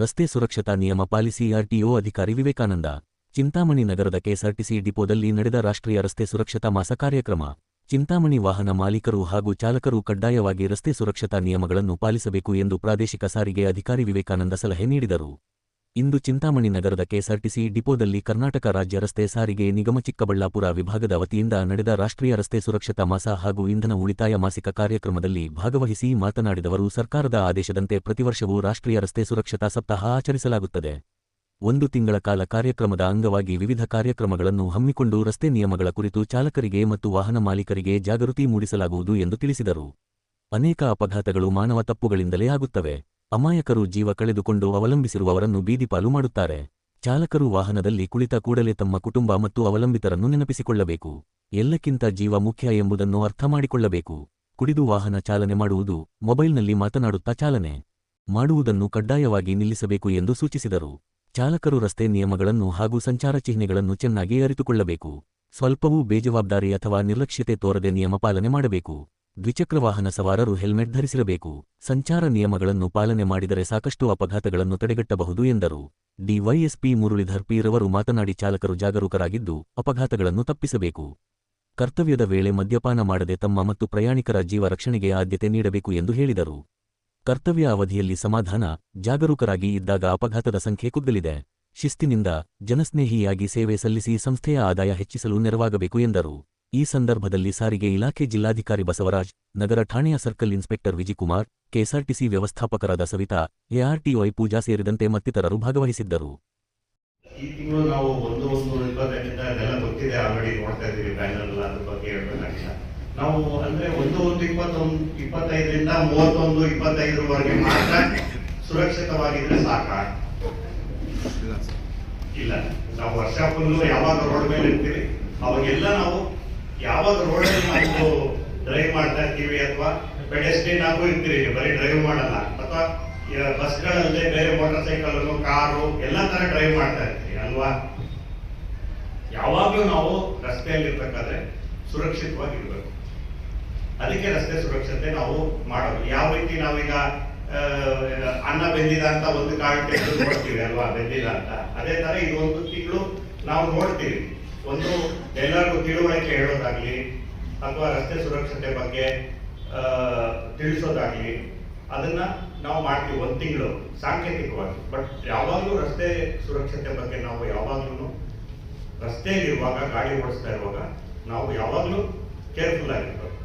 ರಸ್ತೆ ಸುರಕ್ಷತಾ ನಿಯಮ ಪಾಲಿಸಿ ಆರ್ಟಿಒ ಅಧಿಕಾರಿ ವಿವೇಕಾನಂದ, ಚಿಂತಾಮಣಿ ನಗರದ ಕೆಎಸ್ಆರ್ಟಿಸಿ ಡಿಪೋದಲ್ಲಿ ನಡೆದ ರಾಷ್ಟ್ರೀಯ ರಸ್ತೆ ಸುರಕ್ಷತಾ ಮಾಸ ಕಾರ್ಯಕ್ರಮ. ಚಿಂತಾಮಣಿ ವಾಹನ ಮಾಲೀಕರು ಹಾಗೂ ಚಾಲಕರು ಕಡ್ಡಾಯವಾಗಿ ರಸ್ತೆ ಸುರಕ್ಷತಾ ನಿಯಮಗಳನ್ನು ಪಾಲಿಸಬೇಕು ಎಂದು ಪ್ರಾದೇಶಿಕ ಸಾರಿಗೆ ಅಧಿಕಾರಿ ವಿವೇಕಾನಂದ ಸಲಹೆ ನೀಡಿದರು. ಇಂದು ಚಿಂತಾಮಣಿ ನಗರದ ಕೆಎಸ್ಆರ್ಟಿಸಿ ಡಿಪೋದಲ್ಲಿ ಕರ್ನಾಟಕ ರಾಜ್ಯ ರಸ್ತೆ ಸಾರಿಗೆ ನಿಗಮ ಚಿಕ್ಕಬಳ್ಳಾಪುರ ವಿಭಾಗದ ವತಿಯಿಂದ ನಡೆದ ರಾಷ್ಟ್ರೀಯ ರಸ್ತೆ ಸುರಕ್ಷತಾ ಮಾಸ ಹಾಗೂ ಇಂಧನ ಉಳಿತಾಯ ಮಾಸಿಕ ಕಾರ್ಯಕ್ರಮದಲ್ಲಿ ಭಾಗವಹಿಸಿ ಮಾತನಾಡಿದವರು, ಸರ್ಕಾರದ ಆದೇಶದಂತೆ ಪ್ರತಿವರ್ಷವೂ ರಾಷ್ಟ್ರೀಯ ರಸ್ತೆ ಸುರಕ್ಷತಾ ಸಪ್ತಾಹ ಆಚರಿಸಲಾಗುತ್ತದೆ. ಒಂದು ತಿಂಗಳ ಕಾಲ ಕಾರ್ಯಕ್ರಮದ ಅಂಗವಾಗಿ ವಿವಿಧ ಕಾರ್ಯಕ್ರಮಗಳನ್ನು ಹಮ್ಮಿಕೊಂಡು ರಸ್ತೆ ನಿಯಮಗಳ ಕುರಿತು ಚಾಲಕರಿಗೆ ಮತ್ತು ವಾಹನ ಮಾಲೀಕರಿಗೆ ಜಾಗೃತಿ ಮೂಡಿಸಲಾಗುವುದು ಎಂದು ತಿಳಿಸಿದರು. ಅನೇಕ ಅಪಘಾತಗಳು ಮಾನವ ತಪ್ಪುಗಳಿಂದಲೇ ಆಗುತ್ತವೆ. ಅಮಾಯಕರು ಜೀವ ಕಳೆದುಕೊಂಡು ಅವಲಂಬಿಸಿರುವವರನ್ನು ಬೀದಿಪಾಲು ಮಾಡುತ್ತಾರೆ. ಚಾಲಕರು ವಾಹನದಲ್ಲಿ ಕುಳಿತ ಕೂಡಲೇ ತಮ್ಮ ಕುಟುಂಬ ಮತ್ತು ಅವಲಂಬಿತರನ್ನು ನೆನಪಿಸಿಕೊಳ್ಳಬೇಕು. ಎಲ್ಲಕ್ಕಿಂತ ಜೀವ ಮುಖ್ಯ ಎಂಬುದನ್ನು ಅರ್ಥ ಮಾಡಿಕೊಳ್ಳಬೇಕು. ಕುಡಿದು ವಾಹನ ಚಾಲನೆ ಮಾಡುವುದು, ಮೊಬೈಲ್ನಲ್ಲಿ ಮಾತನಾಡುತ್ತಾ ಚಾಲನೆ ಮಾಡುವುದನ್ನು ಕಡ್ಡಾಯವಾಗಿ ನಿಲ್ಲಿಸಬೇಕು ಎಂದು ಸೂಚಿಸಿದರು. ಚಾಲಕರು ರಸ್ತೆ ನಿಯಮಗಳನ್ನು ಹಾಗೂ ಸಂಚಾರ ಚಿಹ್ನೆಗಳನ್ನು ಚೆನ್ನಾಗಿ ಅರಿತುಕೊಳ್ಳಬೇಕು. ಸ್ವಲ್ಪವೂ ಬೇಜವಾಬ್ದಾರಿ ಅಥವಾ ನಿರ್ಲಕ್ಷ್ಯತೆ ತೋರದೆ ನಿಯಮ ಪಾಲನೆ ಮಾಡಬೇಕು. ದ್ವಿಚಕ್ರ ವಾಹನ ಸವಾರರು ಹೆಲ್ಮೆಟ್ ಧರಿಸಿರಬೇಕು. ಸಂಚಾರ ನಿಯಮಗಳನ್ನು ಪಾಲನೆ ಮಾಡಿದರೆ ಸಾಕಷ್ಟು ಅಪಘಾತಗಳನ್ನು ತಡೆಗಟ್ಟಬಹುದು ಎಂದರು. ಡಿವೈಎಸ್ಪಿ ಮುರಳೀಧರ್ ಪೀರವರು ಮಾತನಾಡಿ ಚಾಲಕರು ಜಾಗರೂಕರಾಗಿದ್ದು, ಅಪಘಾತಗಳನ್ನು ತಪ್ಪಿಸಬೇಕು. ಕರ್ತವ್ಯದ ವೇಳೆ ಮದ್ಯಪಾನ ಮಾಡದೆ ತಮ್ಮ ಮತ್ತು ಪ್ರಯಾಣಿಕರ ಜೀವ ರಕ್ಷಣೆಗೆ ಆದ್ಯತೆ ನೀಡಬೇಕು ಎಂದು ಹೇಳಿದರು. ಕರ್ತವ್ಯ ಅವಧಿಯಲ್ಲಿ ಸಮಾಧಾನ, ಜಾಗರೂಕರಾಗಿ ಇದ್ದಾಗ ಅಪಘಾತದ ಸಂಖ್ಯೆ ಕುಗ್ಗಲಿದೆ. ಶಿಸ್ತಿನಿಂದ, ಜನಸ್ನೇಹಿಯಾಗಿ ಸೇವೆ ಸಲ್ಲಿಸಿ ಸಂಸ್ಥೆಯ ಆದಾಯ ಹೆಚ್ಚಿಸಲು ನೆರವಾಗಬೇಕು ಎಂದರು. ಈ ಸಂದರ್ಭದಲ್ಲಿ ಸಾರಿಗೆ ಇಲಾಖೆ ಜಿಲ್ಲಾಧಿಕಾರಿ ಬಸವರಾಜ್, ನಗರ ಠಾಣೆಯ ಸರ್ಕಲ್ ಇನ್ಸ್ಪೆಕ್ಟರ್ ವಿಜಿಕುಮಾರ್, ಕೆಎಸ್ಆರ್ಟಿಸಿ ವ್ಯವಸ್ಥಾಪಕರಾದ ಸವಿತಾ ಎಆರ್ಟಿಒಐ ಪೂಜಾ ಸೇರಿದಂತೆ ಮತ್ತಿತರರು ಭಾಗವಹಿಸಿದ್ದರು. ಈ ತಿಂಗಳು ನಾವು ಒಂದು ಒಂದು ಇಪ್ಪತ್ತೈದರಿಂದ ಅದೆಲ್ಲ ಗೊತ್ತಿದೆ ಆಲ್ರೆಡಿ ನೋಡ್ತಾ ಇದ್ದೀವಿ ಬ್ಯಾನರ್ ಅದ್ರ ಬಗ್ಗೆ ಹೇಳ್ಬೇಕಾಗಿಲ್ಲ ನಾವು ಅಂದ್ರೆ ಒಂದು ಒಂದು ಇಪ್ಪತ್ತೊಂದು, ಇಪ್ಪತ್ತೈದರಿಂದ ಮೂವತ್ತೊಂದು, ಇಪ್ಪತ್ತೈದರವರೆಗೆ ಮಾತ್ರ ಸುರಕ್ಷಿತವಾಗಿದ್ರೆ ಸಾಕ? ಇಲ್ಲ. ನಾವು ವರ್ಷ ಫುಲ್ಲು ಯಾವಾಗ ರೋಡ್ ಮೇಲೆ ಇರ್ತೀವಿ, ಅವಾಗೆಲ್ಲ ನಾವು ಯಾವಾಗ ರೋಡಲ್ಲಿ ನಾವು ಡ್ರೈವ್ ಮಾಡ್ತಾ ಇರ್ತೀವಿ ಅಥವಾ ಪೆಡೆಸ್ಟ್ರಿಯನ್ ಆಗು ಇರ್ತೀವಿ ಬರೀ ಡ್ರೈವ್ ಮಾಡಲ್ಲ. ಅಥವಾ ಬಸ್ಗಳಲ್ಲದೆ ಬೇರೆ ಮೋಟರ್ ಸೈಕಲ್ ಕಾರು, ಎಲ್ಲ ತರ ಡ್ರೈವ್ ಮಾಡ್ತಾ ಇರ್ತೀವಿ ಅಲ್ವಾ? ಯಾವಾಗಲೂ ನಾವು ರಸ್ತೆಯಲ್ಲಿ ಇರ್ಬೇಕಾದ್ರೆ ಸುರಕ್ಷಿತವಾಗಿರ್ಬೇಕು. ಅದಕ್ಕೆ ರಸ್ತೆ ಸುರಕ್ಷತೆ ನಾವು ಮಾಡೋದು. ಯಾವ ರೀತಿ ನಾವೀಗ ಅನ್ನ ಬೆಂದಿದ ಅಂತ ಒಂದು ತೆಗೆದು ನೋಡ್ತೀವಿ, ಅಲ್ವಾ? ಬೆಂದಿಲ್ಲ ಅಂತ. ಅದೇ ತರ ಇದೊಂದು ತಿಂಗಳು ನಾವು ನೋಡ್ತೀವಿ. ಒಂದು ಎಲ್ಲರಿಗೂ ತಿಳುವಳಿಕೆ ಹೇಳೋದಾಗ್ಲಿ ಅಥವಾ ರಸ್ತೆ ಸುರಕ್ಷತೆ ಬಗ್ಗೆ ತಿಳಿಸೋದಾಗ್ಲಿ ಅದನ್ನ ನಾವು ಮಾಡ್ತೀವಿ ಒಂದು ತಿಂಗಳು ಸಾಂಕೇತಿಕವಾಗಿ. ಬಟ್ ಯಾವಾಗಲೂ ರಸ್ತೆ ಸುರಕ್ಷತೆ ಬಗ್ಗೆ ನಾವು ಯಾವಾಗ್ಲೂ ರಸ್ತೆಯಲ್ಲಿರುವಾಗ, ಗಾಡಿ ಓಡಿಸ್ತಾ ಇರುವಾಗ ನಾವು ಯಾವಾಗಲೂ ಕೇರ್ಫುಲ್ ಆಗಿರ್ಬೇಕು.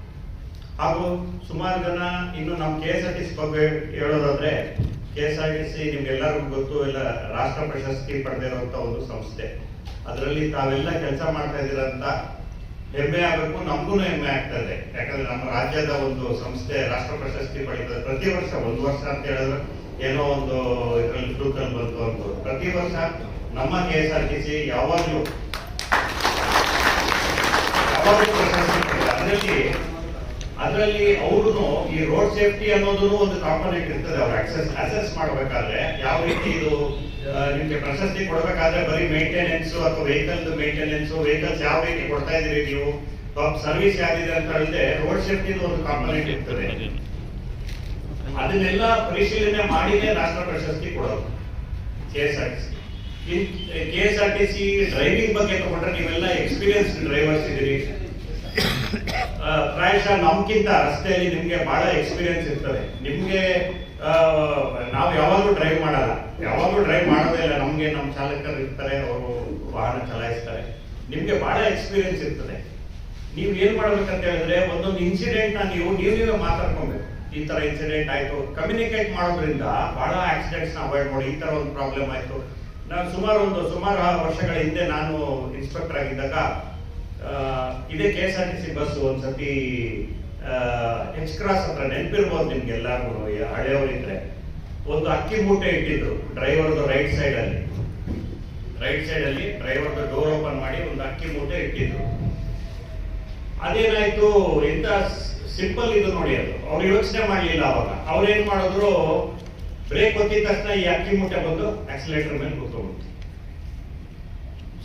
ಹಾಗೂ ಸುಮಾರು ಜನ ಇನ್ನು ನಮ್ಮ K S R T C ಬಗ್ಗೆ ಹೇಳೋದಾದ್ರೆ K S R T C ನಿಮ್ಗೆಲ್ಲರಿಗೂ ಗೊತ್ತು, ಎಲ್ಲ ರಾಷ್ಟ್ರ ಪ್ರಶಸ್ತಿ ಪಡೆದಿರುವಂಥ ಒಂದು ಸಂಸ್ಥೆ. ಅದರಲ್ಲಿ ತಾವೆಲ್ಲ ಕೆಲಸ ಮಾಡ್ತಾ ಇದ್ದೀರಂತ ಹೆಮ್ಮೆ ಆಗಬೇಕು ನಮಗೂ ಹೆಮ್ಮೆ ಆಗ್ತಾ ಇದೆ. ಯಾಕಂದ್ರೆ ನಮ್ಮ ರಾಜ್ಯದ ಒಂದು ಸಂಸ್ಥೆ, ರಾಷ್ಟ್ರ ಪ್ರಶಸ್ತಿ ಪಡೀತದೆ ಪ್ರತಿ ವರ್ಷ, ಒಂದು ವರ್ಷ ಅಂತ ಹೇಳಿದ್ರೆ ಏನೋ ಒಂದು ಇದರಲ್ಲಿ ಫ್ಲೂಕಲ್ಲಿ ಬಂತು ಅಂತ ಪ್ರತಿ ವರ್ಷ ನಮ್ಮ K S R T C ಯಾವಾಗಲೂ ಯಾವಾಗಲೂ ಅದರಲ್ಲಿ ಅದರಲ್ಲಿ ಅವರು ಈ ರೋಡ್ ಸೇಫ್ಟಿ ಅನ್ನೋದು ಒಂದು ಕಾಂಪೊನೆಂಟ್ ಇರ್ತದೆ. ಅವ್ರು ಅಕ್ಸೆಸ್ ಅಸೆಸ್ ಮಾಡಬೇಕಾದ್ರೆ ಯಾವ ರೀತಿ ಇದು ನಿಮ್ಗೆ ಪ್ರಶಸ್ತಿ ಕೊಡಬೇಕಾದ್ರೆ ಬರೀ ಮೇಂಟೆನೆನ್ಸ್ ಅಥವಾ ವೆಹಿಕಲ್ ಮೇಂಟೆನೆನ್ಸ್ ವೆಹಿಕಲ್ಸ್ ಯಾವ ರೀತಿ ಕೊಡ್ತಾ ಇದೀರಿ ನೀವು? ಟಾಪ್ ಸರ್ವಿಸ್ ಯಾವ್ದಿದೆ ಅಂತ ಹೇಳಿದ್ರೆ ರೋಡ್ ಸೇಫ್ಟಿ ಒಂದು ಕಾಂಪೊನೆಂಟ್ ಇರ್ತದೆ. ಅದನ್ನೆಲ್ಲ ಪರಿಶೀಲನೆ ಮಾಡಿನೇ ರಾಷ್ಟ್ರ ಪ್ರಶಸ್ತಿ ಕೊಡೋದು. K S R T C K S R T C driving ಬಗ್ಗೆ ತಗೊಂಡ್ರೆ ನೀವೆಲ್ಲ ಎಕ್ಸ್ಪೀರಿಯನ್ಸ್ ಡ್ರೈವರ್ಸ್ ಇದ್ದೀರಿ. ಪ್ರಾಯಶಃ ನಮ್ಗಿಂತ ರಸ್ತೆಯಲ್ಲಿ ನಿಮ್ಗೆ ಬಹಳ ಎಕ್ಸ್ಪೀರಿಯನ್ಸ್ ಇರ್ತದೆ. ನಿಮ್ಗೆ ನಾವು ಯಾವಾಗಲೂ ಡ್ರೈವ್ ಮಾಡಲ್ಲ. ಯಾವಾಗಲೂ ಡ್ರೈವ್ ಮಾಡೋದೇ ಇಲ್ಲ. ನಮಗೆ ನಮ್ಮ ಚಾಲಕರು ಇರ್ತಾರೆ, ಅವರು ವಾಹನ ಚಲಾಯಿಸ್ತಾರೆ. ನಿಮಗೆ ಬಹಳ ಎಕ್ಸ್ಪೀರಿಯನ್ಸ್ ಇರ್ತದೆ. ನೀವು ಏನು ಮಾಡ್ಬೇಕಂತ ಹೇಳಿದ್ರೆ, ಒಂದೊಂದು ಇನ್ಸಿಡೆಂಟ್ನ ನೀವು ನೀವು ಮಾತಾಡ್ಕೊಬೇಕು. ಈ ತರ ಇನ್ಸಿಡೆಂಟ್ ಆಯ್ತು. ಕಮ್ಯುನಿಕೇಟ್ ಮಾಡೋದ್ರಿಂದ ಬಹಳ ಆಕ್ಸಿಡೆಂಟ್ಸ್ನ ಅವಾಯ್ಡ್ ಮಾಡಿ, ಈ ತರ ಒಂದು ಪ್ರಾಬ್ಲಮ್ ಆಯ್ತು. ನಾನು ಸುಮಾರು ಒಂದು, ಸುಮಾರು ವರ್ಷಗಳ ಹಿಂದೆ ನಾನು ಇನ್ಸ್ಪೆಕ್ಟರ್ ಆಗಿದ್ದಾಗ ಇದೇ K S R T C bus ಒಂದ್ಸತಿ ಎಚ್ ಕ್ರಾಸ್ ಹತ್ರ ನೆನಪಿರ್ಬೋದು ನಿಮ್ಗೆ ಎಲ್ಲಾರು ಹಳೆಯವರಿದ್ರೆ ಒಂದು ಅಕ್ಕಿ ಮೂಟೆ ಇಟ್ಟಿದ್ರು ಡ್ರೈವರ್ದು ರೈಟ್ ಸೈಡ್ ಅಲ್ಲಿ. ರೈಟ್ ಸೈಡ್ ಅಲ್ಲಿ ಡ್ರೈವರ್ದು ಡೋರ್ ಓಪನ್ ಮಾಡಿ ಒಂದು ಅಕ್ಕಿ ಮೂಟೆ ಇಟ್ಟಿದ್ರು. ಅದೇನಾಯ್ತು ಎಂತ ಸಿಂಪಲ್ ಇದು ನೋಡಿ ಅದು. ಅವ್ರು ಯೋಚನೆ ಮಾಡ್ಲಿಲ್ಲ ಅವಾಗ. ಅವ್ರು ಏನ್ ಮಾಡಿದ್ರು ಬ್ರೇಕ್ ಒತ್ತಿದ ತಕ್ಷಣ ಈ ಅಕ್ಕಿ ಮೂಟೆ ಬಂದು ಆಕ್ಸಿಲೇಟರ್ ಮೇಲೆ ಕೂತ್ಕೊಂಡ್ಬಿಟ್ಟು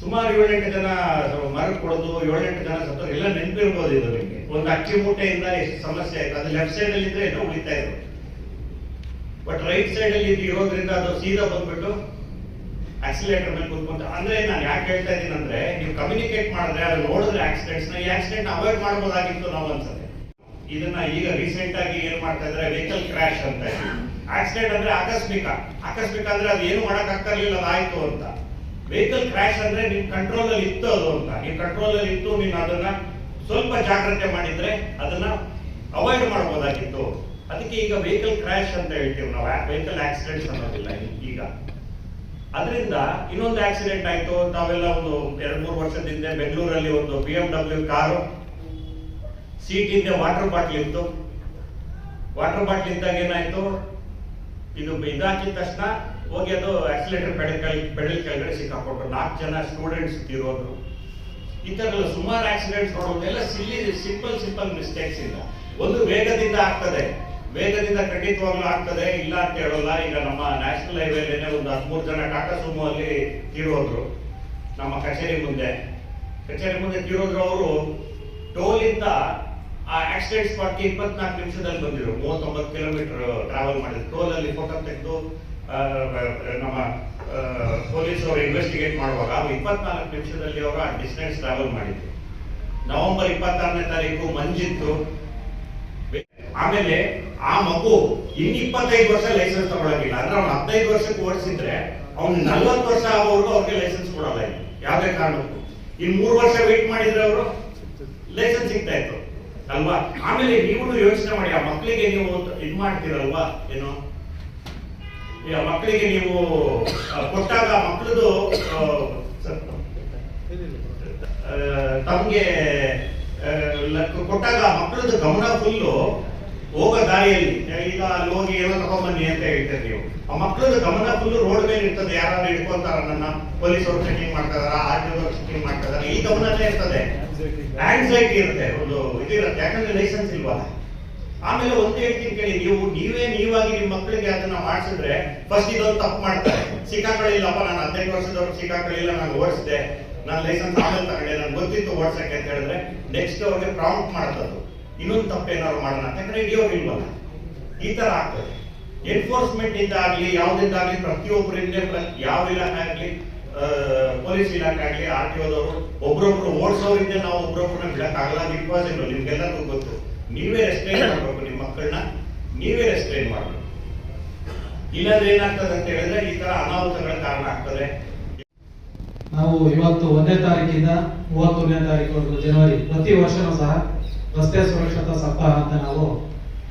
ಸುಮಾರು ಏಳೆಂಟು ಜನ ಮರ ಕೊಡೋದು, ಏಳೆಂಟು ಜನ ಸತ್ತು, ಎಲ್ಲ ನೆನಪಿರ್ಬೋದು ಇದು ನಿಮಗೆ. ಒಂದು ಅಕ್ಕಿ ಮೂಟೆಯಿಂದ ಎಷ್ಟು ಸಮಸ್ಯೆ ಆಯ್ತು. ಅದು ಲೆಫ್ಟ್ ಸೈಡ್ ಅಲ್ಲಿ ಇದ್ರೆ ಏನೋ ಉಳಿತಾ ಇದ್ರು ಬಟ್ ರೈಟ್ ಸೈಡ್ ಅಲ್ಲಿ ಇದು ಇರೋದ್ರಿಂದ ಅದು ಸೀದಾ ಬಂದ್ಬಿಟ್ಟು ಆಕ್ಸಿಲೇಟರ್ ಮೇಲೆ ಕೂತ್ಕೊಂತ ಅಂದ್ರೆ ನಾನು ಯಾಕೆ ಹೇಳ್ತಾ ಇದ್ದೀನಿ ಅಂದ್ರೆ, ನೀವು ಕಮ್ಯುನಿಕೇಟ್ ಮಾಡಿದ್ರೆ ಅದು ನೋಡಿದ್ರೆ ಆಕ್ಸಿಡೆಂಟ್ಸ್ ಈ ಆಕ್ಸಿಡೆಂಟ್ ಅವಾಯ್ಡ್ ಮಾಡ್ಬೋದಾಗಿತ್ತು ನಾವು ಅನ್ಸುತ್ತೆ. ಇದನ್ನ ಈಗ ರೀಸೆಂಟ್ ಆಗಿ ಏನ್ ಮಾಡ್ತಾ ಇದ್ರೆ ವೆಹಿಕಲ್ ಕ್ರಾಶ್ ಅಂತ. ಆಕ್ಸಿಡೆಂಟ್ ಅಂದ್ರೆ ಆಕಸ್ಮಿಕ. ಆಕಸ್ಮಿಕ ಅಂದ್ರೆ ಅದು ಏನು ಮಾಡಕ್ ಆಗ್ತಾ ಇರ್ಲಿಲ್ಲ ಅದಾಯ್ತು ಅಂತ. ವೆಹಿಕಲ್ ಕ್ರಾಶ್ ಅಂದ್ರೆ ನಿಮ್ ಕಂಟ್ರೋಲ್ ಅಲ್ಲಿ ಇತ್ತು ಅದು ಅಂತ. ನಿಮ್ ಕಂಟ್ರೋಲ್ ಅಲ್ಲಿ ಇತ್ತು, ನೀನು ಅದನ್ನ ಸ್ವಲ್ಪ ಜಾಗ್ರತೆ ಮಾಡಿದ್ರೆ ಅದನ್ನ ಅವಾಯ್ಡ್ ಮಾಡಬಹುದಾಗಿತ್ತು ಅದಕ್ಕೆ ಈಗ ವೆಹಿಕಲ್ ಕ್ರಾಶ್ ಅಂತ ಹೇಳ್ತೀವಿ ನಾವು. ವೆಹಿಕಲ್ ಆಕ್ಸಿಡೆಂಟ್ಸ್ ಅನ್ನೋದಿಲ್ಲ ಈಗ. ಅದರಿಂದ ಇನ್ನೊಂದು ಆಕ್ಸಿಡೆಂಟ್ ಆಯ್ತು. ತಾವೆಲ್ಲ ಒಂದು ಎರಡ್ ಮೂರು ವರ್ಷದಿಂದ ಬೆಂಗಳೂರಲ್ಲಿ ಒಂದು B M W car seat ಹಿಂದೆ ವಾಟರ್ ಬಾಟ್ಲ್ ಇತ್ತು. ವಾಟರ್ ಬಾಟ್ಲ್ ಇದ್ದಾಗ ಏನಾಯ್ತು? ಇದು ಇದಾಕಿದ ತಕ್ಷಣ ಹೋಗಿ ಅದು ಆಕ್ಸಿಲೇಟರ್ ಪೆಡಲ್ ಪೆಡಲ್ ಕೆಳಗಡೆ ಸಿಕ್ಕಾಕೊಟ್ರು ನಾಲ್ಕು ಜನ ಸ್ಟೂಡೆಂಟ್ಸ್ ತೀರೋದ್ರು ಈ ಎಲ್ಲ ಸುಮಾರು ಆಕ್ಸಿಡೆಂಟ್ಸ್ ನೋಡೋದೆಲ್ಲ ಸಿಲ್ಲಿ ಸಿಂಪಲ್ ಸಿಂಪಲ್ ಮಿಸ್ಟೇಕ್ಸ್ ಇಲ್ಲ. ಒಂದು ವೇಗದಿಂದ ಆಗ್ತದೆ. ವೇಗದಿಂದ ಖಂಡಿತವಾಗ್ಲೂ ಆಗ್ತದೆ. ಇಲ್ಲ ಅಂತ ಹೇಳೋಲ್ಲ. ಈಗ ನಮ್ಮ ನ್ಯಾಷನಲ್ ಹೈವೇಲೇನೆ ಒಂದು ಹದಿಮೂರು ಜನ ಟಾಟಾ ಸುಮೋ ಅಲ್ಲಿ ತೀರೋದ್ರು. ನಮ್ಮ ಕಚೇರಿ ಮುಂದೆ. ಕಚೇರಿ ಮುಂದೆ ತೀರೋದ್ರು ಅವರು ಟೋಲ್ ಇಂದ ಆ ಆಕ್ಸಿಡೆಂಟ್ ಸ್ಪಾಟ್ಗೆ ಇಪ್ಪತ್ನಾಲ್ಕು ನಿಮಿಷದಲ್ಲಿ ಬಂದಿದ್ರು ಮೂವತ್ತೊಂಬತ್ತು ಕಿಲೋಮೀಟರ್ ಟ್ರಾವೆಲ್ ಮಾಡಿದ್ರು. ಟೋಲ್ ಅಲ್ಲಿ ಫೋಟೋ ತೆಗೆದು ನಮ್ಮ ಪೊಲೀಸ್ ಅವರು ಇನ್ವೆಸ್ಟಿಗೇಟ್ ಮಾಡುವಾಗ ಇಪ್ಪತ್ನಾಲ್ಕು ನಿಮಿಷದಲ್ಲಿ ಅವರು ಆ ಡಿಸ್ಟೆನ್ಸ್ ಟ್ರಾವೆಲ್ ಮಾಡಿದ್ರು. ನವೆಂಬರ್ ಇಪ್ಪತ್ತಾರನೇ ತಾರೀಕು ಮಂಜಿತ್ತು. ಆಮೇಲೆ ಆ ಮಗು ಇನ್ ಇಪ್ಪತ್ತೈದು ವರ್ಷ ಲೈಸೆನ್ಸ್ ತಗೊಳಕಿಲ್ಲ ಅಂದ್ರೆ ಅವ್ನು ಹದಿನೈದು ವರ್ಷಕ್ಕೆ ಓಡಿಸಿದ್ರೆ ಅವ್ನು ನಲ್ವತ್ತು ವರ್ಷ ಆಗೋವರೆಗೂ ಅವ್ರಿಗೆ ಲೈಸೆನ್ಸ್ ಕೊಡಲ್ಲ ಇಲ್ಲಿ ಯಾವುದೇ ಕಾರಣಕ್ಕೂ. ಇನ್ ಮೂರು ವರ್ಷ ವೇಟ್ ಮಾಡಿದ್ರೆ ಅವರು ಲೈಸೆನ್ಸ್ ಸಿಗ್ತಾ ಇತ್ತು. ಅಲ್ವಾ ಆಮೇಲೆ ನೀವು ಯೋಚನೆ ಮಾಡಿ, ಆ ಮಕ್ಕಳಿಗೆ ನೀವು ಇದು ಮಾಡ್ತೀರಲ್ವಾ, ಏನು? ಮಕ್ಕಳಿಗೆ ನೀವು ಕೊಟ್ಟಾಗ ಮಕ್ಕಳದು ತಮ್ಗೆ ಕೊಟ್ಟಾಗ ಮಕ್ಕಳದು ಗಮನ ಫುಲ್ಲು ಹೋಗೋ ದಾರಿಯಲ್ಲಿ. ಈಗ ಅಲ್ಲಿ ಹೋಗಿ ಏನೋ ತಗೊಂಡ್ಬನ್ನಿ ಅಂತ ಹೇಳ್ತೀರಿ ನೀವು. ಆ ಮಕ್ಕಳ ಗಮನ ಫುಲ್ ರೋಡ್ ಮೇಲೆ ಇರ್ತದೆ. ಯಾರಾದ್ರೂ ಹಿಡ್ಕೊಂತಾರ ನನ್ನ ಪೊಲೀಸರು ಚೆಕಿಂಗ್ ಮಾಡ್ತಾ ಟಿ ಅವರು ಚೆಕಿಂಗ್ ಮಾಡ್ತಾರ ಈ ಗಮನಲ್ಲೇ ಇರ್ತದೆ. ಆಂಗ್ಸೈಟಿ ಇರುತ್ತೆ. ಒಂದು ಇದಿರುತ್ತೆ. ಯಾಕಂದ್ರೆ ಲೈಸೆನ್ಸ್ ಇಲ್ವಲ್ಲ ಆಮೇಲೆ ಒಂದು ಹೇಳ್ತೀನಿ ಕೇಳಿ ನೀವು ನೀವೇ ನೀವಾಗಿ ನಿಮ್ಮ ಮಕ್ಕಳಿಗೆ ಅದನ್ನ ಮಾಡಿಸಿದ್ರೆ ಫಸ್ಟ್ ಇದೊಂದು ತಪ್ಪು ಮಾಡ್ತಾರೆ. ಸಿಕ್ಕಾಕೊಳ್ಳಿಲ್ಲಪ್ಪ ನಾನು ಹದಿನೈದು ವರ್ಷದವ್ರು ಸಿಕ್ಕಾಕೊಳ್ಳಿಲ್ಲ ನಾನು ಓಡಿಸಿದೆ. ನಾನು ಲೈಸೆನ್ಸ್ ಆಮೇಲೆ ತಗೊಂಡೆ. ನನ್ಗೆ ಗೊತ್ತಿತ್ತು ಓಡಿಸಕ್ಕೆ ಅಂತ ಹೇಳಿದ್ರೆ ನೆಕ್ಸ್ಟ್ ಅವ್ರಿಗೆ ಪ್ರಾಂಪ್ಟ್ ಮಾಡೋದು ಇನ್ನೊಂದು ತಪ್ಪು ಏನಾದ್ರು ಮಾಡೋಣ ಯಾಕಂದ್ರೆ ಹಿಡಿಯೋರು ಇಲ್ವಲ್ಲ? ಈ ತರ ಆಗ್ತದೆ. ಎನ್ಫೋರ್ಸ್ಮೆಂಟ್ ಇಂದ ಆಗ್ಲಿ, ಯಾವ್ದಿಂದ ಆಗ್ಲಿ ಪ್ರತಿಯೊಬ್ಬರಿಂದ ಪ್ರ- ಯಾವ ಇಲಾಖೆ ಆಗ್ಲಿ ಪೊಲೀಸ್ ಇಲಾಖೆ ಆಗ್ಲಿ, ಆರ್ ಟಿ ಓದವರು ಒಬ್ರೊಬ್ರು ಓಡಿಸೋರಿಂದ ನಾವು ಒಬ್ರೊಬ್ರನ್ನ ಬಿಡಕ್ಕಾಗಲ್ಲ ಆಗಲ್ಲ ಇಂಪಾಸಿಬಲ್ ನಿಮ್ಗೆಲ್ಲರಿಗೂ ಗೊತ್ತು. ನೀವೇ ರೆಸ್ಟ್ರೈನ್ ಮಾಡ್ಬೇಕು ನಿಮ್ಮ ಮಕ್ಕಳನ್ನ. ನೀವೇ ರೆಸ್ಟ್ರೈನ್ ಮಾಡ್ಬೇಕು. ಇಲ್ಲಾಂದ್ರೆ ಏನಾಗ್ತದೆ ಅಂತ ಹೇಳಿದ್ರೆ ಈ ತರ ಅನಾಹುತಗಳ ಕಾರಣ ಆಗ್ತದೆ. ನಾವು ಇವತ್ತು ಒಂದನೇ ತಾರೀಕಿಂದ ಮೂವತ್ತೊಂದನೇ ತಾರೀಕು ಜನವರಿ, ಪ್ರತಿ ವರ್ಷನೂ ಸಹ ರಸ್ತೆ ಸುರಕ್ಷತಾ ಸಪ್ತಾಹ ಅಂತ ನಾವು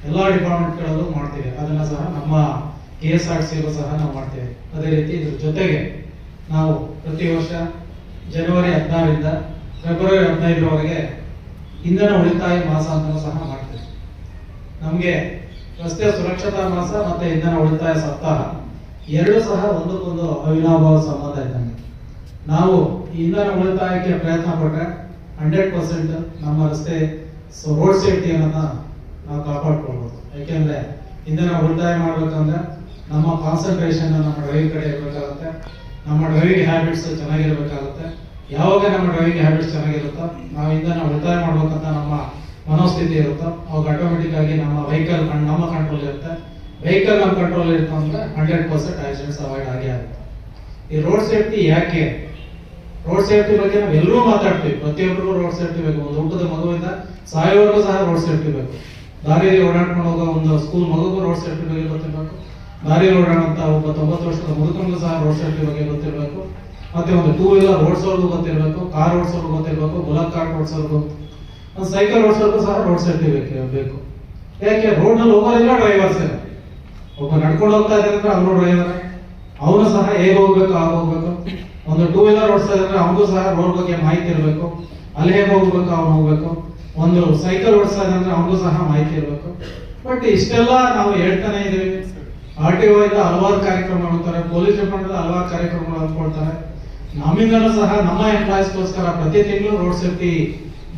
ಎಲ್ಲ ಡಿಪಾರ್ಟ್ಮೆಂಟ್ಗಳಲ್ಲೂ ಮಾಡ್ತೇವೆ. ಅದನ್ನ ಸಹ ನಮ್ಮ ಕೆ ಎಸ್ ಆರ್ ಸಿಯಲ್ಲೂ ಸಹ ನಾವು ಮಾಡ್ತೇವೆ. ಅದೇ ರೀತಿ ಇದ್ರ ಜೊತೆಗೆ ನಾವು ಪ್ರತಿ ವರ್ಷ ಜನವರಿ ಹದಿನಾರರಿಂದ ಫೆಬ್ರವರಿ ಹದಿನೈದರವರೆಗೆ ಇಂಧನ ಉಳಿತಾಯ ಮಾಸ ಅಂತ ಸಹ ಮಾಡ್ತೇವೆ. ನಮಗೆ ರಸ್ತೆ ಸುರಕ್ಷತಾ ಮಾಸ ಮತ್ತೆ ಇಂಧನ ಉಳಿತಾಯ ಸಪ್ತಾಹ ಎರಡು ಸಹ ಒಂದಕ್ಕೊಂದು ಅವಿನಾಭಾವ ಸಂಬಂಧ ಇದ್ದಂಗೆ ನಾವು ಇಂಧನ ಉಳಿತಾಯಕ್ಕೆ ಪ್ರಯತ್ನ ಪಟ್ಟರೆ ಹಂಡ್ರೆಡ್ ಪರ್ಸೆಂಟ್ ನಮ್ಮ ರಸ್ತೆ ರೋಡ್ ಸೇಫ್ಟಿಯನ್ನ ನಾವು ಕಾಪಾಡ್ಕೊಳ್ಬೋದು. ಯಾಕೆಂದ್ರೆ ಇಂಧನ ಉಳಿತಾಯ ಮಾಡ್ಬೇಕಂದ್ರೆ ನಮ್ಮ ಕಾನ್ಸಂಟ್ರೇಷನ್ ನಮ್ಮ ಡ್ರೈವಿಂಗ್ ಕಡೆ ಇರಬೇಕಾಗುತ್ತೆ. ನಮ್ಮ ಡ್ರೈವಿಂಗ್ ಹ್ಯಾಬಿಟ್ಸ್ ಚೆನ್ನಾಗಿರ್ಬೇಕಾಗುತ್ತೆ. ಯಾವಾಗ ನಮ್ಮ ಡ್ರೈವಿಂಗ್ ಹ್ಯಾಬಿಟ್ಸ್ ಚೆನ್ನಾಗಿರುತ್ತೋ ನಾವು ಇಂಧನ ಉಳಿತಾಯ ಮಾಡ್ಬೇಕಂತ ನಮ್ಮ ಮನೋಸ್ಥಿತಿ ಇರುತ್ತೋ, ಅವಾಗ ಆಟೋಮೆಟಿಕ್ ಆಗಿ ನಮ್ಮ ವೆಹಿಕಲ್ ನಮ್ಮ ಕಂಟ್ರೋಲ್ ಇರುತ್ತೆ. ವೆಹಿಕಲ್ ನಮ್ಮ ಕಂಟ್ರೋಲ್ ಇರುತ್ತೆ ಅಂದ್ರೆ ಹಂಡ್ರೆಡ್ ಪರ್ಸೆಂಟ್ ಆಕ್ಸಿಡೆಂಟ್ಸ್ ಅವಾಯ್ಡ್ ಆಗೇ ಆಗುತ್ತೆ. ಈ ರೋಡ್ ಸೇಫ್ಟಿ ಯಾಕೆ ರೋಡ್ ಸೇಫ್ಟಿ ಬಗ್ಗೆ ನಾವು ಎಲ್ಲರೂ ಮಾತಾಡ್ತೀವಿ. ಪ್ರತಿಯೊಬ್ಬರಿಗೂ ರೋಡ್ ಸೇಫ್ಟಿ ಬೇಕು. ಒಂದು ಊಟದ ಮಗುವಿಂದ ಸಾಯೋವರೆಗೂ ಸಹ ರೋಡ್ ಸೇಫ್ಟಿ ಬೇಕು. ದಾರಿಯಲ್ಲಿ ಓಡಾಡ್ಕೊಂಡು ಹೋಗೋ ಒಂದು ಸ್ಕೂಲ್ ಮಗುಗೂ ರೋಡ್ ಸೇಫ್ಟಿ ಬಗ್ಗೆ ಗೊತ್ತಿರಬೇಕು. ದಾರಿಯಲ್ಲಿ ಓಡಾಡುವಂತ ಒಬ್ಬ ತೊಂಬತ್ತು ವರ್ಷದ ಮುದುಕನಿಗೂ ಸಹ ರೋಡ್ ಸೇಫ್ಟಿ ಬಗ್ಗೆ ಗೊತ್ತಿರಬೇಕು. ಮತ್ತೆ ಒಂದು ಟೂ ವೀಲರ್ ಓಡಿಸೋರ್ಗೂ ಗೊತ್ತಿರಬೇಕು. ಕಾರ್ ಓಡಿಸೋರ್ಗೂ ಗೊತ್ತಿರಬೇಕು. ಬುಲಕ್ ಕಾರ್ ಓಡಿಸೋರ್ಗೂ ಒಂದು ಸೈಕಲ್ ಓಡಿಸೋರ್ಗೂ ಸಹ ರೋಡ್ ಸೇಫ್ಟಿ ಬೇಕು ಬೇಕು. ಯಾಕೆ? ರೋಡ್ನಲ್ಲಿ ಹೋಗೋರೆಲ್ಲ ಡ್ರೈವರ್ಸ್ ಒಬ್ಬ ನಡ್ಕೊಂಡು ಹೋಗ್ತಾ ಇದ್ದಾರೆ ಅಂದ್ರೆ ಅವನು ಡ್ರೈವರ್ ಅವನು ಸಹ ಹೇಗೆ ಹೋಗ್ಬೇಕು, ಆಗ ಹೋಗ್ಬೇಕು. ಒಂದು ಟೂ ವೀಲರ್ ಓಡಿಸ್ತಾ ಇದ್ರೆ ಅವನಿಗೂ ಸಹ ರೋಡ್ ಬಗ್ಗೆ ಮಾಹಿತಿ ಇರಬೇಕು, ಅಲ್ಲಿ ಹೇಗೆ ಹೋಗ್ಬೇಕು, ಅವ್ನು ಹೋಗ್ಬೇಕು. ಒಂದು ಸೈಕಲ್ ಓಡಿಸ್ತಾ ಇದ್ರೆ ಅವನಿಗೂ ಸಹ ಮಾಹಿತಿ ಇರಬೇಕು. ಬಟ್ ಇಷ್ಟೆಲ್ಲ ನಾವು ಹೇಳ್ತಾನೆ ಇದೀವಿ ಆರ್ ಟಿ ಇಂದ ಹಲವಾರು ಕಾರ್ಯಕ್ರಮ ಮಾಡ್ತಾರೆ ಪೊಲೀಸ್ ಡಿಪಾರ್ಟ್ಮೆಂಟ್ ಹಲವಾರು ಕಾರ್ಯಕ್ರಮಗಳು ಹಾಕೊಳ್ತಾರೆ ನಮ್ಮಿಂದಲೂ ಸಹ ನಮ್ಮ ಎಂಪ್ಲಾಯೀಸ್ಗೋಸ್ಕರ ಪ್ರತಿ ತಿಂಗಳು ರೋಡ್ ಸೇಫ್ಟಿ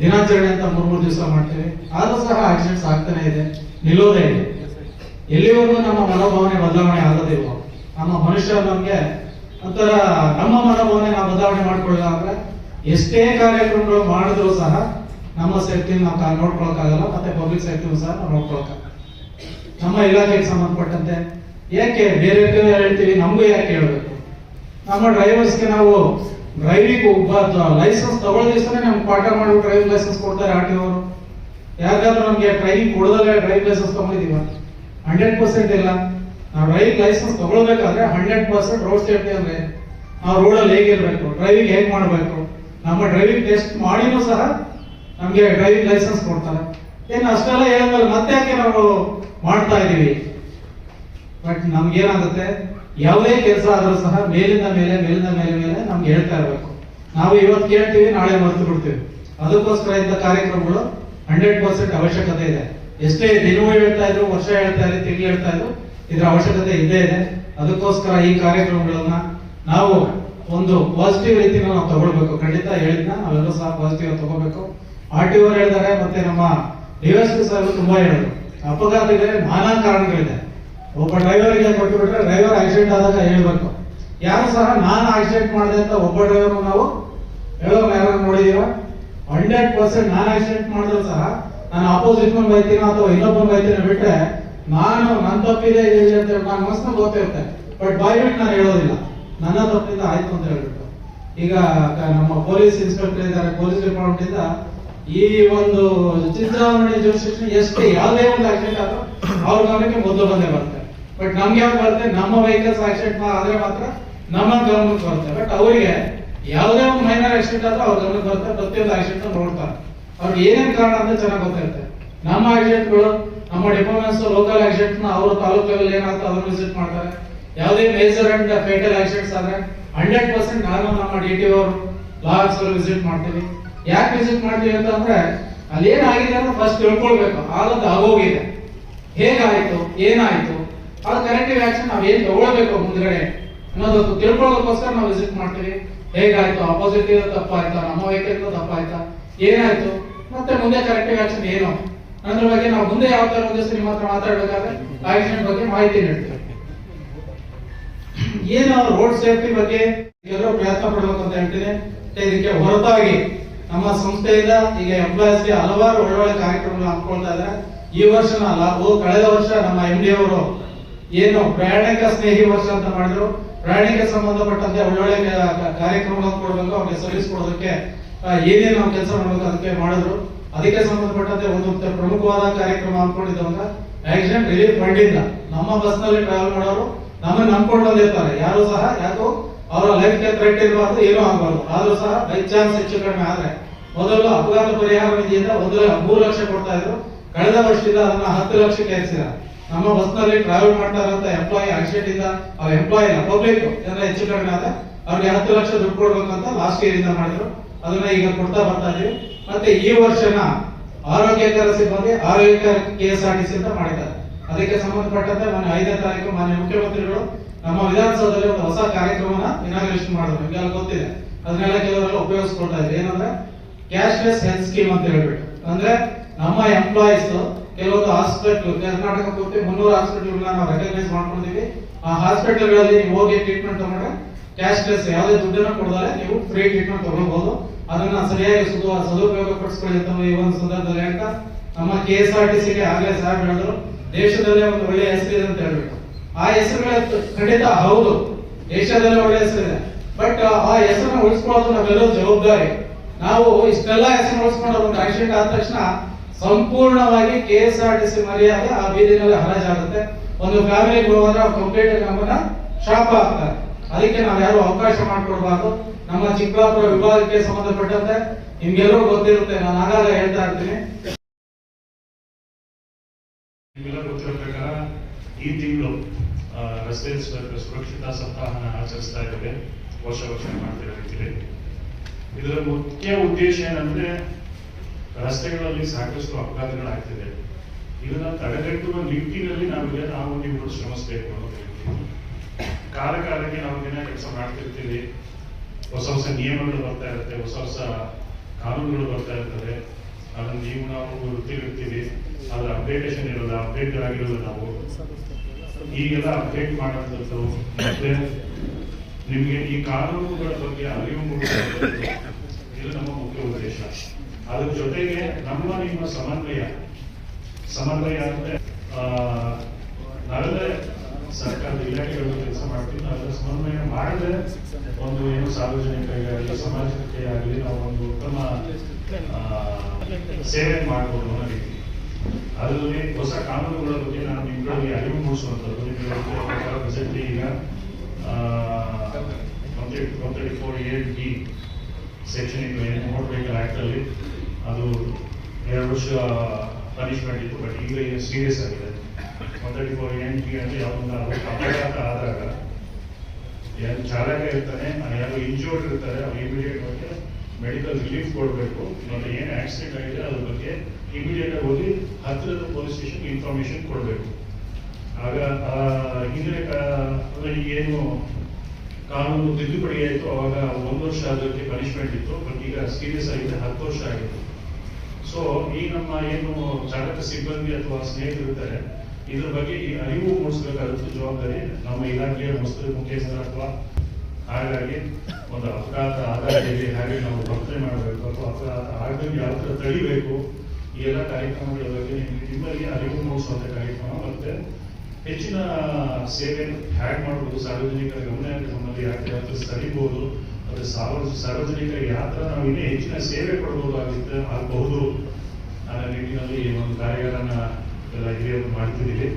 ದಿನಾಚರಣೆ ಅಂತ ಮೂರ್ ಮೂರು ದಿವಸ ಮಾಡ್ತೀವಿ. ಆದ್ರೂ ಸಹ ಆಕ್ಸಿಡೆಂಟ್ಸ್ ಆಗ್ತಾನೆ ಇದೆ. ನಿಲ್ಲೋದೇ ಇದೆ ಎಲ್ಲಿವರೆಗೂ ನಮ್ಮ ಮನೋಭಾವನೆ ಬದಲಾವಣೆ ಆಗೋದಿಲ್ಲ ನಮ್ಮ ಮನುಷ್ಯ ನಮ್ಗೆ ಒಂಥರ ನಮ್ಮ ಮನೋಭಾವನೆ ನಾವು ಬದಲಾವಣೆ ಮಾಡ್ಕೊಳ್ಳಲ್ಲ ಅಂದ್ರೆ ಎಷ್ಟೇ ಕಾರ್ಯಕ್ರಮಗಳು ಮಾಡಿದ್ರು ಸಹ ನಮ್ಮ ಸೇಫ್ಟಿ ನಾವು ನೋಡ್ಕೊಳಕಾಗಲ್ಲ ಮತ್ತೆ ಪಬ್ಲಿಕ್ ಸೇಫ್ಟಿನೂ ಸಹ ನಾವು ನೋಡ್ಕೊಳಕ್ಕಾಗಲ್ಲ. ನಮ್ಮ ಇಲಾಖೆಗೆ ಸಂಬಂಧಪಟ್ಟಂತೆ ಯಾಕೆ ಬೇರೆ ಕಡೆ ಹೇಳ್ತೀವಿ, ನಮಗೂ ಯಾಕೆ ಹೇಳ್ಬೇಕು? ನಮ್ಮ ಡ್ರೈವರ್ಸ್ಗೆ ನಾವು ಡ್ರೈವಿಂಗ್ ಲೈಸೆನ್ಸ್ ತಗೊಳ್ಳೋ ದಿವಸನೇ ನಮ್ಗೆ ಪಾಠ ಮಾಡಿ ಡ್ರೈವಿಂಗ್ ಲೈಸೆನ್ಸ್ ಕೊಡ್ತಾರೆ ಆರ್ ಟಿ ನಮ್ಗೆ ಟ್ರೈನಿಂಗ್ ಕೊಡೋದಲ್ಲೇ ಡ್ರೈವಿಂಗ್ ಲೈಸೆನ್ಸ್ ತಗೊಂಡಿದೀವ ಹಂಡ್ರೆಡ್ ಪರ್ಸೆಂಟ್ ಇಲ್ಲ. ನಾವು ಡ್ರೈವಿಂಗ್ ಲೈಸೆನ್ಸ್ ತಗೊಳ್ಬೇಕಾದ್ರೆ ಹಂಡ್ರೆಡ್ ಪರ್ಸೆಂಟ್ ರೋಡ್ ಸೇಫ್ಟಿ ಅಂದ್ರೆ ನಾವು ರೋಡಲ್ಲಿ ಹೇಗಿರ್ಬೇಕು? ಡ್ರೈವಿಂಗ್ ಹೇಗೆ ಮಾಡಬೇಕು? ನಮ್ಮ ಡ್ರೈವಿಂಗ್ ಟೆಸ್ಟ್ ಮಾಡಿನೂ ಸಹ ನಮಗೆ ಡ್ರೈವಿಂಗ್ ಲೈಸೆನ್ಸ್ ಕೊಡ್ತಾರೆ. ಏನು ಅಷ್ಟೆಲ್ಲ ಹೇಳಿದ್ಮೇಲೆ ಮತ್ತೆ ಯಾಕೆ ನಾವು ಮಾಡ್ತಾ ಇದೀವಿ ಬಟ್ ನಮ್ಗೇನಾಗುತ್ತೆ? ಯಾವುದೇ ಕೆಲಸ ಆದರೂ ಸಹ ಮೇಲಿಂದ ಮೇಲೆ ಮೇಲಿಂದ ಮೇಲೆ ಮೇಲೆ ನಮ್ಗೆ ಹೇಳ್ತಾ ಇರಬೇಕು. ನಾವು ಇವತ್ತು ಕೇಳ್ತೀವಿ, ನಾಳೆ ಮರೆತು ಬಿಡ್ತೀವಿ. ಅದಕ್ಕೋಸ್ಕರ ಇಂಥ ಕಾರ್ಯಕ್ರಮಗಳು ಹಂಡ್ರೆಡ್ ಪರ್ಸೆಂಟ್ ಅವಶ್ಯಕತೆ ಇದೆ. ಎಷ್ಟೇ ದಿನವೂ ಹೇಳ್ತಾ ಇದ್ರು, ವರ್ಷ ಹೇಳ್ತಾ ಇದ್ರು, ತಿಂಗಳು ಹೇಳ್ತಾ ಇದ್ರು ಇದ್ರ ಅವಶ್ಯಕತೆ ಇದ್ದೇ ಇದೆ. ಅದಕ್ಕೋಸ್ಕರ ಈ ಕಾರ್ಯಕ್ರಮಗಳನ್ನ ನಾವು ಒಂದು ಪಾಸಿಟಿವ್ ರೀತಿನ ನಾವು ತಗೊಳ್ಬೇಕು. ಖಂಡಿತ ಹೇಳಿದ್ನ, ನಾವೆಲ್ಲರೂ ಸಹ ಪಾಸಿಟಿವ್ ತಗೋಬೇಕು ಆರ್ ಟಿ ಓರ್ ಹೇಳಿದ್ದಾರೆ, ಮತ್ತೆ ನಮ್ಮ ಡಿಎಸ್ಪಿ ಸರ್ ತುಂಬಾ ಹೇಳಿದ್ರು. ಇದೆ, ನಾನಾ ಕಾರಣಗಳಿದೆ. ಒಬ್ಬ ಡ್ರೈವರ್ಗೆ ಕೊಟ್ಟುಬಿಟ್ರೆ ಡ್ರೈವರ್ ಆಕ್ಸಿಡೆಂಟ್ ಆದಾಗ ಹೇಳ್ಬೇಕು. ಯಾರು ಸಹ ನಾನು ಆಕ್ಸಿಡೆಂಟ್ ಮಾಡಿದೆ ಅಂತ ಒಬ್ಬ ಡ್ರೈವರ್ ನಾವು ಹೇಳೋರು ಯಾರು ನೋಡಿದೀವ ಹಂಡ್ರೆಡ್ ಪರ್ಸೆಂಟ್ ನಾನು ಆಕ್ಸಿಡೆಂಟ್ ಮಾಡಿದ್ರು ಸಹ ನಾನು ಆಪೋಸಿಟ್ ಬಂದು ಬೈತೀನೋ ಅಥವಾ ಇನ್ನೊಬ್ಬ ಬೈತೀನೋ ಬಿಟ್ರೆ ನಾನು ನನ್ನ ತಪ್ಪಿದೆ, ಇದೆ ಅಂತ ಹೇಳಿ ನಾನು ಮನಸ್ಸಿನ ಗೊತ್ತಿರುತ್ತೆ ಬಟ್ ಬಾಯ್ಬಿಟ್ಟು ನಾನು ಹೇಳೋದಿಲ್ಲ. ನನ್ನ ತಪ್ಪಿಂದ ಆಯ್ತು ಅಂತ ಹೇಳ್ಬಿಟ್ಟು. ಈಗ ನಮ್ಮ ಪೊಲೀಸ್ ಇನ್ಸ್ಪೆಕ್ಟರ್ ಇದ್ದಾರೆ, ಪೊಲೀಸ್ ಡಿಪಾರ್ಟ್ಮೆಂಟ್ ಇಂದ ಈ ಒಂದು ಚಿತ್ರಾವಣೆ ಜೋಶಿ ಎಷ್ಟೇ ಯಾವುದೇ ಒಂದು ಆಕ್ಸಿಡೆಂಟ್ ಆದ್ರೂ ಅವ್ರ ಗಮನಕ್ಕೆ ಮೊದಲು ಬಂದೇ ಬರುತ್ತೆ. ಬಟ್ ನಮ್ಗೆ ಯಾವ್ದು ಬರುತ್ತೆ? ನಮ್ಮ ವೆಹಿಕಲ್ಸ್ ಆಕ್ಸಿಡೆಂಟ್ ಆದ್ರೆ ಮಾತ್ರ ನಮ್ಮ ಗಮನಕ್ಕೆ ಬರುತ್ತೆ. ಬಟ್ ಅವರಿಗೆ ಯಾವುದೇ ಒಂದು ಮೈನರ್ ಆಕ್ಸಿಡೆಂಟ್ ಆದ್ರೂ ಅವ್ರ ಗಮನಕ್ಕೆ ಬರುತ್ತೆ. ಪ್ರತಿಯೊಂದು ಆಕ್ಸಿಡೆಂಟ್ ನೋಡ್ತಾರೆ. ಅವ್ರಿಗೆ ಏನೇನು ಕಾರಣ ಅಂತ ಚೆನ್ನಾಗಿ ಗೊತ್ತಿರುತ್ತೆ. ನಮ್ಮ ಆಕ್ಸಿಡೆಂಟ್ಗಳು ನಮ್ಮ ಡಿಪಾರ್ಟ್ಮೆಂಟ್ಸ್ ಲೋಕಲ್ ಆಕ್ಸಿಡೆಂಟ್ನ ಅವರು ತಾಲೂಕ್ ಲೆವೆಲ್ ಏನಾಗುತ್ತೆ ಅದನ್ನ ವಿಸಿಟ್ ಮಾಡ್ತಾರೆ. ಯಾವುದೇ ಮೇಜರ್ ಅಂಡ್ ಫೇಟಲ್ ಆಕ್ಸಿಡೆಂಟ್ಸ್ ಆದ್ರೆ ಹಂಡ್ರೆಡ್ ಪರ್ಸೆಂಟ್ ನಾನು ನಮ್ಮ ಡಿ ಟಿ ಅವರು ಲಾಸ್ ವಿಸಿಟ್ ಮಾಡ್ತೀವಿ. ಯಾಕೆ ವಿಸಿಟ್ ಮಾಡ್ತೀವಿ ಅಂತಂದ್ರೆ ಅಲ್ಲಿ ಏನಾಗಿದೆ ಅಂತ ಫಸ್ಟ್ ತಿಳ್ಕೊಳ್ಬೇಕು. ಆದದ್ದು ಆಗೋಗಿದೆ. ಹೇಗಾಯ್ತು? ಏನಾಯ್ತು? ಅದು ಕರೆಕ್ಟಿವ್ ಆಕ್ಷನ್ ನಾವು ಏನ್ ತಗೊಳ್ಬೇಕು ಮುಂದ್ಗಡೆ ಅನ್ನೋದು ತಿಳ್ಕೊಳ್ಳೋದಕ್ಕೋಸ್ಕರ ನಾವು ವಿಸಿಟ್ ಮಾಡ್ತೀವಿ. ಹೇಗಾಯ್ತು? ಅಪೋಸಿಟ್ ತಪ್ಪಾಯ್ತಾ? ನಮ್ಮ ವೈಕಲ್ ತಪ್ಪಾಯ್ತಾ? ಏನಾಯ್ತು? ಮತ್ತೆ ಮುಂದೆ ಕರೆಕ್ಟಿವ್ ಆಕ್ಷನ್ ಏನು? ಅದ್ರ ಬಗ್ಗೆ ನಾವು ಮುಂದೆ ಯಾವ ತರ ದಿವಸ ನಿಮ್ಮ ಹತ್ರ ಮಾತಾಡಬೇಕಾದ್ರೆ ಆಕ್ಸಿಡೆಂಟ್ ಬಗ್ಗೆ ಮಾಹಿತಿ ನೀಡ್ತೇವೆ. ಏನು ರೋಡ್ ಸೇಫ್ಟಿ ಬಗ್ಗೆ ಎಲ್ಲರೂ ಪ್ರಯತ್ನ ಪಡಬೇಕು ಅಂತ ಹೇಳ್ತೀನಿ ಇದಕ್ಕೆ ಹೊರತಾಗಿ ನಮ್ಮ ಸಂಸ್ಥೆಯಿಂದ ಈಗ ಎಂಪ್ಲಾಯೀಸ್ಗೆ ಹಲವಾರು ಒಳ್ಳೊಳ್ಳೆ ಕಾರ್ಯಕ್ರಮಗಳು ಹಾಕೊಳ್ತಾ ಇದ್ದಾರೆ. ಈ ವರ್ಷನ ಅಲ್ಲ ಕಳೆದ ವರ್ಷ ನಮ್ಮ ಎಂ ಡಿ ಅವರು ಏನು ಪ್ರಯಾಣಿಕ ಸ್ನೇಹಿ ವರ್ಷ ಅಂತ ಮಾಡಿದ್ರು. ಪ್ರಯಾಣಿಕ ಸಂಬಂಧಪಟ್ಟಂತೆ ಒಳ್ಳೊಳ್ಳೆ ಕಾರ್ಯಕ್ರಮಗಳನ್ನು ಕೊಡಬೇಕು, ಅವ್ರಿಗೆ ಸರ್ವಿಸ್ ಕೊಡೋದಕ್ಕೆ ಏನೇನು ಕೆಲಸ ಮಾಡಬೇಕು ಅದಕ್ಕೆ ಮಾಡಿದ್ರು. ಅದಕ್ಕೆ ಸಂಬಂಧಪಟ್ಟಂತೆ ಒಂದು ಪ್ರಮುಖವಾದ ಕಾರ್ಯಕ್ರಮ ಅನ್ಕೊಂಡಿದ್ದವಂಗ ಆಕ್ಸಿಡೆಂಟ್ ರಿಲೀಫ್ ಫಂಡ್ ಇಂದ ನಮ್ಮ ಬಸ್ನಲ್ಲಿ ಟ್ರಾವೆಲ್ ಮಾಡೋರು ನಮ್ಮನ್ನ ನಂಬ್ಕೊಂಡು ಬಂದಿರ್ತಾರೆ ಯಾರು ಸಹ ಯಾಕೋ ಅವರ ಲೈಫ್ಗೆ ಥ್ರೆಟ್ ಇರಬಾರ್ದು, ಏನೂ ಆಗಬಾರ್ದು. ಆದ್ರೂ ಸಹ ಬೈ ಚಾನ್ಸ್ ಹೆಚ್ಚು ಕಡಿಮೆ ಆದ್ರೆ ಮೊದಲು ಅಪಘಾತ ಪರಿಹಾರ ನಿಧಿಯಿಂದ ಒಂದು ಮೂರು ಲಕ್ಷ ಕೊಡ್ತಾ ಇದ್ರು. ಕಳೆದ ವರ್ಷದಿಂದ ಅದನ್ನ ಹತ್ತು ಲಕ್ಷಕ್ಕೆ ಹೆಚ್ಚಿದ ನಮ್ಮ ಬಸ್ನಲ್ಲಿ ಟ್ರಾವೆಲ್ ಮಾಡ್ತಾ ಇರೋ ಎಂಪ್ಲಾಯಿ ಆಕ್ಸಿಡೆಂಟ್ ಇಂದ ಅವ್ರ ಎಂಪ್ಲಾಯಿ ಪಬ್ಲಿಕ್ ಏನಾರ ಹೆಚ್ಚು ಕಡಿಮೆ ಆದ್ರೆ ಅವ್ರಿಗೆ ಹತ್ತು ಲಕ್ಷ ದುಡ್ಡು ಕೊಡ್ಬೇಕಂತ ಲಾಸ್ಟ್ ಇಯರ್ ಇಂದ ಮಾಡಿದ್ರು. ಅದನ್ನ ಈಗ ಕೊಡ್ತಾ ಬರ್ತಾ ಇದೀವಿ ಮತ್ತೆ ಈ ವರ್ಷನ ಆರೋಗ್ಯಕರ ಸಿಬ್ಬಂದಿ ಆರೋಗ್ಯಕರ K S R T C ಅಂತ ಮಾಡಿದ್ದಾರೆ. ಅದಕ್ಕೆ ಸಂಬಂಧಪಟ್ಟಂತೆ ಮೊನ್ನೆ ಐದನೇ ತಾರೀಕು ಮಾನ್ಯ ಮುಖ್ಯಮಂತ್ರಿಗಳು ನಮ್ಮ ವಿಧಾನಸೌಧದಲ್ಲಿ ಒಂದು ಹೊಸ ಕಾರ್ಯಕ್ರಮನ ಇನಾಗ್ರೇಷನ್ ಮಾಡಿದ್ರು. ನಿಮ್ಗೆ ಗೊತ್ತಿದೆ. ಅದನ್ನೆಲ್ಲ ಕೆಲವರೆಲ್ಲ ಉಪಯೋಗಿಸ್ಕೊಳ್ತಾ ಇದ್ರು ಏನಂದ್ರೆ ಕ್ಯಾಶ್ಲೆಸ್ ಹೆಲ್ತ್ ಸ್ಕೀಮ್ ಅಂತ ಹೇಳ್ಬಿಟ್ಟು. ಅಂದ್ರೆ ನಮ್ಮ ಎಂಪ್ಲಾಯೀಸ್ ಕೆಲವೊಂದು ಹಾಸ್ಪಿಟಲ್ ಕರ್ನಾಟಕ ಪೂರ್ತಿ ಮುನ್ನೂರು ಹಾಸ್ಪಿಟಲ್ ನಾವು ರೆಕಗ್ನೈಸ್ ಮಾಡ್ಕೊಂಡಿದೀವಿ ಆ ಹಾಸ್ಪಿಟಲ್ಗಳಲ್ಲಿ ನೀವು ಹೋಗಿ ಟ್ರೀಟ್ಮೆಂಟ್ ತಗೊಂಡ್ರೆ ಕ್ಯಾಶ್ಲೆಸ್ ಯಾವುದೇ ದುಡ್ಡನ್ನು ಕೊಡದಾರೆ ನೀವು ಫ್ರೀ ಟ್ರೀಟ್ಮೆಂಟ್ ತಗೊಳ್ಬಹುದು. ಅದನ್ನ ಸರಿಯಾಗಿ ಸುದು ಸದುಪಯೋಗ ಪಡಿಸ್ಕೊಳ್ಳಿ ಈ ಒಂದು ಸಂದರ್ಭದಲ್ಲಿ ಅಂತ ನಮ್ಮ ಕೆ ಎಸ್ ಆರ್ ಟಿ ಆಗಲೇ ಸಾಹೇಬ್ ಹೇಳಿದ್ರು, ದೇಶದಲ್ಲೇ ಒಂದು ಒಳ್ಳೆಯ ಇದೆ ಅಂತ ಹೇಳ್ಬಿಟ್ಟು. ಆ ಹೆಸರುಗಳ ಖಂಡಿತ ಹೌದು, ದೇಶದಲ್ಲೇ ಒಳ್ಳೆ ಹೆಸರಿದೆ. ಬಟ್ ಆ ಹೆಸರನ್ನ ಉಳಿಸ್ಕೊಳ್ಳೋದು ನಾವೆಲ್ಲರೂ ಜವಾಬ್ದಾರಿ. ನಾವು ಇಷ್ಟೆಲ್ಲ ಹೆಸರು ಉಳಿಸ್ಕೊಂಡು ಒಂದು ಆಕ್ಸಿಡೆಂಟ್ ಆದ ತಕ್ಷಣ ಸಂಪೂರ್ಣವಾಗಿ K S R T C ಮರ್ಯಾದೆ ಆ ಬೀದಿನಲ್ಲಿ ಹರಾಜಾಗುತ್ತೆ. ಒಂದು ಫ್ಯಾಮಿಲಿ ಹೋದ್ರೆ ಕಂಪ್ಲೀಟ್ ನಮ್ಮನ್ನ ಶಾಪ್ ಆಗ್ತಾರೆ ಅದಕ್ಕೆ ನಾವು ಯಾರು ಅವಕಾಶ ಮಾಡಿಕೊಡ್ಬಾರ್ದು. ನಮ್ಮ ಚಿಕ್ಕಬಳ್ಳಾಪುರ ವಿಭಾಗಕ್ಕೆ ಸಂಬಂಧಪಟ್ಟಂತೆ ನಿಮ್ಗೆಲ್ಲರೂ ಗೊತ್ತಿರುತ್ತೆ, ನಾನು ಆಗಾಗ ಹೇಳ್ತಾ ಇರ್ತೀನಿ. ಈ ತಿಂಗಳು ರಸ್ತೆ ಸುರಕ್ಷತಾ ಸಪ್ತಾಹನ ಆಚರಿಸ್ತಾ ಇದ್ದೇವೆ. ವರ್ಷ ವರ್ಷ ಮಾಡ್ತಾ ರೀತಿಯಲ್ಲಿ ಇದರ ಮುಖ್ಯ ಉದ್ದೇಶ ಏನಂದ್ರೆ ರಸ್ತೆಗಳಲ್ಲಿ ಸಾಕಷ್ಟು ಅಪಘಾತಗಳಾಗ್ತಿದೆ. ಇದನ್ನ ತಡೆಗಟ್ಟುವ ನಿಟ್ಟಿನಲ್ಲಿ ನಾವಿಗೆ ನಾವು ನೀವು ಶ್ರಮಿಸಬೇಕು ಅನ್ನೋದು ಹೇಳ್ತೀನಿ. ಕಾಲ ಕಾಲಕ್ಕೆ ನಾವು ದಿನ ಕೆಲಸ ಮಾಡ್ತಿರ್ತೀವಿ. ಹೊಸ ಹೊಸ ನಿಯಮಗಳು ಬರ್ತಾ ಇರುತ್ತೆ, ಹೊಸ ಹೊಸ ಕಾನೂನುಗಳು ಬರ್ತಾ ಇರ್ತವೆ. ಅದನ್ನ ನೀವು ನಾವು ಗೊತ್ತಿರ್ತೀವಿ. ಅದರ ಅಪ್ಡೇಟೇಷನ್ ಇರೋಲ್ಲ ಅಪ್ಡೇಟ್ ಆಗಿರೋಲ್ಲ ನಾವು. ಈಗೆಲ್ಲ ಅಪ್ಡೇಟ್ ಮಾಡೋಂಥದ್ದು ಮತ್ತೆ ನಿಮ್ಗೆ ಈ ಕಾನೂನುಗಳ ಬಗ್ಗೆ ಅರಿವು ಮೂಡಿಸೋದು ಇದು ನಮ್ಮ ಮುಖ್ಯ ಉದ್ದೇಶ. ಅದ್ರ ಜೊತೆಗೆ ನಮ್ಮ ನಿಮ್ಮ ಸಮನ್ವಯ. ಸಮನ್ವಯ ಅಂದ್ರೆ ನಾವೆಲ್ಲ ಸರ್ಕಾರದ ಇಲಾಖೆಗಳು ಕೆಲಸ ಮಾಡ್ತೀವಿ. ಒಂದು ಏನು ಸಾರ್ವಜನಿಕರಿಗಾಗಲಿ ಸಮಾಜಕ್ಕೆ ಆಗಲಿ ನಾವು ಒಂದು ಉತ್ತಮ ಸೇವೆ ಮಾಡ್ಬೋದು ಅದರಲ್ಲಿ ಹೊಸ ಕಾನೂನುಗಳ ಬಗ್ಗೆ ನಾನು ಅರಿವು ಮೂಡಿಸುವಂಥದ್ದು. ಈಗ one thirty four A D section ಇತ್ತು ಅಲ್ಲಿ ಅದು ಎರಡು ವರ್ಷ ಪನಿಷ್ಮೆಂಟ್ ಇತ್ತು. ಬಟ್ ಈಗ ಸೀರಿಯಸ್ ಆಗಿದೆ. ಒನ್ ತರ್ಟಿ ಫೋರ್ ಎನ್ ಅಪಘಾತ ಆದಾಗ ಏನು ಚಾಲಕ ಇರ್ತಾನೆ ಯಾರು ಇಂಜೂರ್ಡ್ ಇರ್ತಾರೆ, ಅವ್ರು ಇಮಿಡಿಯೇಟ್ ಆಗಿ ಮೆಡಿಕಲ್ ರಿಲೀಫ್ ಕೊಡಬೇಕು. ಮತ್ತೆ ಏನು ಆಕ್ಸಿಡೆಂಟ್ ಆಗಿದೆ, ಅದ್ರ ಬಗ್ಗೆ ಇಮಿಡಿಯೇಟ್ ಆಗಿ ಹೋಗಿ ಹತ್ತಿರದ ಪೊಲೀಸ್ ಸ್ಟೇಷನ್ ಇನ್ಫಾರ್ಮೇಶನ್ ಕೊಡಬೇಕು. ಆಗ ಆ ಹಿಂದೆ ಕಾ- ಅಂದ್ರೆ ಏನು ಕಾನೂನು ತಿದ್ದುಪಡಿ ಆಯಿತು, ಅವಾಗ ಒಂದು ವರ್ಷ ಅದಕ್ಕೆ ಪನಿಷ್ಮೆಂಟ್ ಇತ್ತು ಬಟ್ ಈಗ ಸೀರಿಯಸ್ ಆಗಿದೆ, ಹತ್ತು ವರ್ಷ ಆಗಿತ್ತು ಸೊ ಈ ನಮ್ಮ ಏನು ಚಾಲಕ ಸಿಬ್ಬಂದಿ ಅಥವಾ ಸ್ನೇಹಿತರು ಇರ್ತಾರೆ ಇದ್ರ ಬಗ್ಗೆ ಈ ಅರಿವು ಮೂಡಿಸಬೇಕಾದ ಜವಾಬ್ದಾರಿ ನಮ್ಮ ಇಲಾಖೆಯ ಮುಸ್ಲಿಂ ಮುಖ್ಯಸ್ಥರ ಅಥವಾ ಹಾಗಾಗಿ ಒಂದು ಅಪಘಾತ ಆದಾಯದಲ್ಲಿ ಹಾಗೆ ನಾವು ವರ್ತನೆ ಮಾಡಬೇಕು ಅಥವಾ ಅಪಘಾತ ಆಗದಲ್ಲಿ ಯಾವ ಥರ ತಡಿಬೇಕು ಈ ಎಲ್ಲ ಕಾರ್ಯಕ್ರಮಗಳ ಬಗ್ಗೆ ನಿಮ್ಮಲ್ಲಿ ಅರಿವು ಮೂಡಿಸುವಂಥ ಕಾರ್ಯಕ್ರಮ ಮತ್ತು ಹೆಚ್ಚಿನ ಸೇವೆ ಹ್ಯಾಕ್ ಮಾಡಬಹುದು ಸಾರ್ವಜನಿಕರ ಗಮನ ನಮ್ಮಲ್ಲಿ ಯಾವ ಥರ ಸರಿಬೋದು ಮತ್ತು ಸಾರ್ವ- ಸಾರ್ವಜನಿಕರಿಗೆ ಯಾವ ಥರ ನಾವು ಇನ್ನೇ ಹೆಚ್ಚಿನ ಸೇವೆ ಕೊಡಬಹುದಾಗುತ್ತೆ ಆಗಬಹುದು ಅನ್ನೋ ನಿಟ್ಟಿನಲ್ಲಿ ಒಂದು ಕಾರ್ಯಾಗಾರನ ಮಾಡ್ತಿದ್ದೀವಿ.